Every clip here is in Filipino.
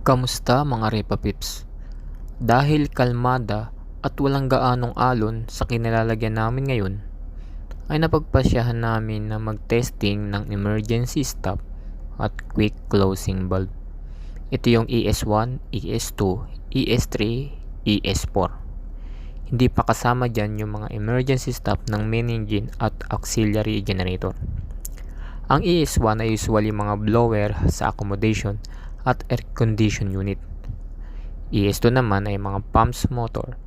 Kamusta mga Repa Pips? Dahil kalmada at walang gaanong alon sa kinilalagyan namin ngayon, ay napagpasyahan namin na mag-testing ng emergency stop at quick closing valve. Ito yung ES1, ES2, ES3, ES4. Hindi pa kasama dyan yung mga emergency stop ng main engine at auxiliary generator. Ang ES1 ay usually mga blower sa accommodation at air condition unit. ES2 naman ay mga pumps motor.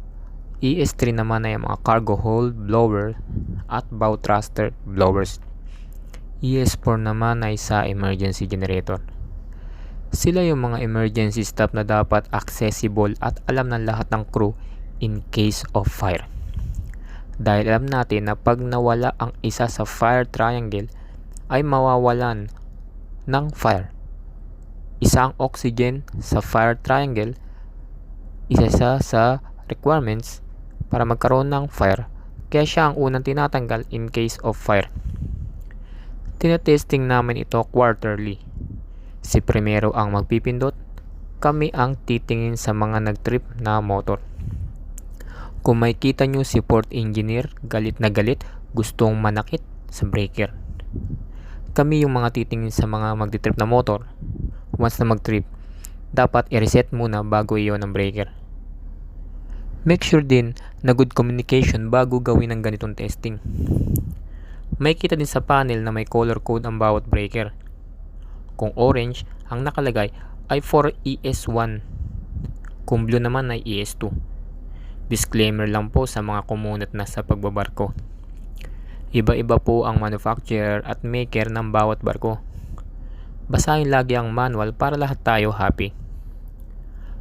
ES3 naman ay mga cargo hold blower at bow thruster blowers. ES4 naman ay sa emergency generator. Sila yung mga emergency stop na dapat accessible at alam ng lahat ng crew in case of fire. Dahil alam natin na pag nawala ang isa sa fire triangle ay mawawalan ng fire. Isa ang oxygen sa fire triangle, isa sa sa requirements para magkaroon ng fire, kaya siya ang unang tinatanggal in case of fire. Tinetesting namin ito quarterly. Si primero ang magpipindot, kami ang titingin sa mga nagtrip na motor. Kung may kita nyo si port engineer galit na galit, gustong manakit sa breaker. Kami yung mga titingin sa mga magtitrip na motor. Once na magtrip, dapat i-reset muna bago iyon ang breaker. Make sure din na good communication bago gawin ang ganitong testing. May kita din sa panel na may color code ang bawat breaker. Kung orange, ang nakalagay ay for ES1. Kung blue naman ay ES2. Disclaimer lang po sa mga kumunat na sa pagbabarko. Iba-iba po ang manufacturer at maker ng bawat barko. Basahin lagi ang manual para lahat tayo happy.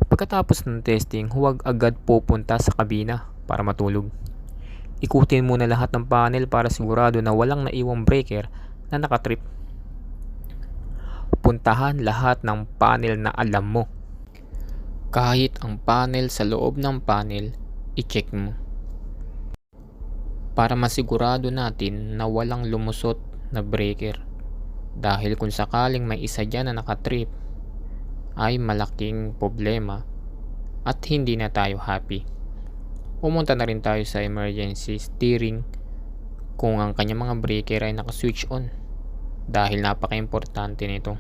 Pagkatapos ng testing, huwag agad pupunta sa kabina para matulog. Ikutin muna lahat ng panel para sigurado na walang naiwang breaker na nakatrip. Puntahan lahat ng panel na alam mo. Kahit ang panel sa loob ng panel, i-check mo. Para masigurado natin na walang lumusot na breaker. Dahil kung sakaling may isa dyan na nakatrip, ay malaking problema at hindi na tayo happy. Pumunta na rin tayo sa emergency steering kung ang kanyang mga breaker ay naka-switch on dahil napaka-importante nito.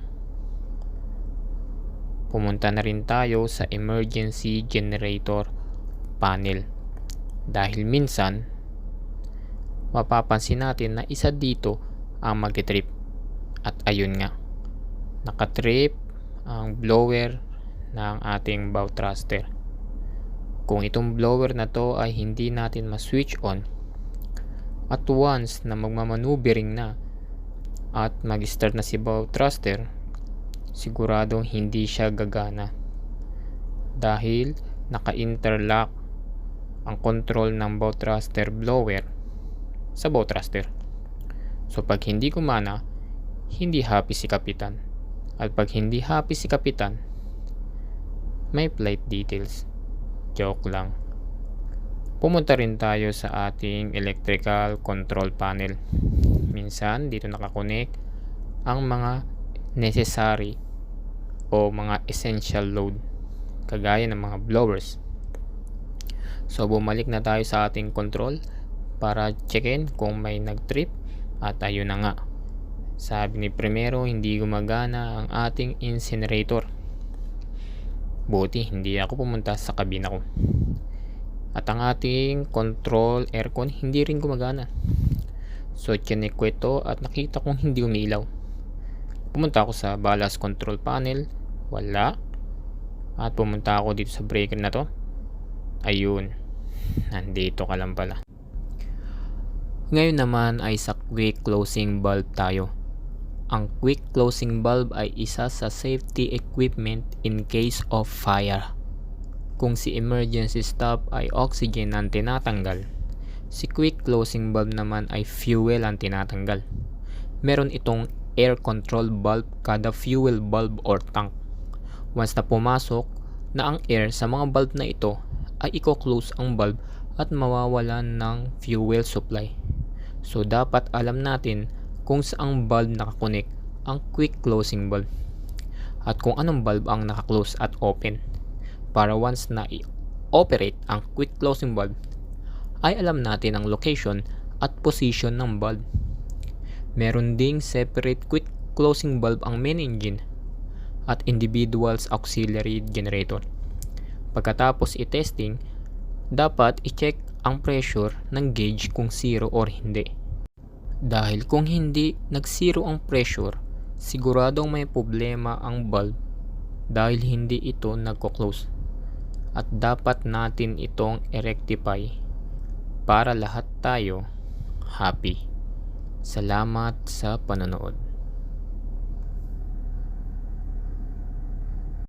Pumunta na rin tayo sa emergency generator panel dahil minsan mapapansin natin na isa dito ang magti-trip at ayun nga nakatrip ang blower ng ating bow thruster. Kung itong blower na to ay hindi natin ma-switch on at once na magmamaneuvering na at mag-start na si bow thruster siguradong hindi siya gagana. Dahil naka-interlock ang control ng bow thruster blower sa bow thruster. So pag hindi kumana hindi happy si kapitan. At pag hindi happy si kapitan may flight details. Joke lang. Pumunta rin tayo sa ating electrical control panel. Minsan dito nakakonek ang mga necessary o mga essential load kagaya ng mga blowers. So bumalik na tayo sa ating control para checkin kung may nag-trip. At ayun na nga sabi ni primero hindi gumagana ang ating incinerator. Buti hindi ako pumunta sa kabina ko. At ang ating control aircon hindi rin gumagana. So chinek ko ito at nakita kong hindi umilaw pumunta ako sa ballast control panel. Wala. At pumunta ako dito sa breaker na to. Ayun. Nandito ka lang pala. Ngayon naman ay sa quick closing valve tayo ang quick closing valve ay isa sa safety equipment in case of fire. Kung si emergency stop ay oxygen ang tinatanggal, si quick closing valve naman ay fuel ang tinatanggal. Meron itong air control valve kada fuel valve or tank. Once na pumasok na ang air sa mga valve na ito, ay i-close ang valve at mawawalan ng fuel supply. So dapat alam natin kung saang valve nakakonek ang quick closing valve. at kung anong valve ang naka-close at open para once na i-operate ang quick closing valve ay alam natin ang location at position ng valve. Meron ding separate quick closing valve ang main engine at individuals auxiliary generator. Pagkatapos i-testing, dapat i-check ang pressure ng gauge kung zero or hindi. Dahil kung hindi nag-zero ang pressure, siguradong may problema ang valve dahil hindi ito nagko-close. At dapat natin itong i-rectify para lahat tayo happy. Salamat sa panonood.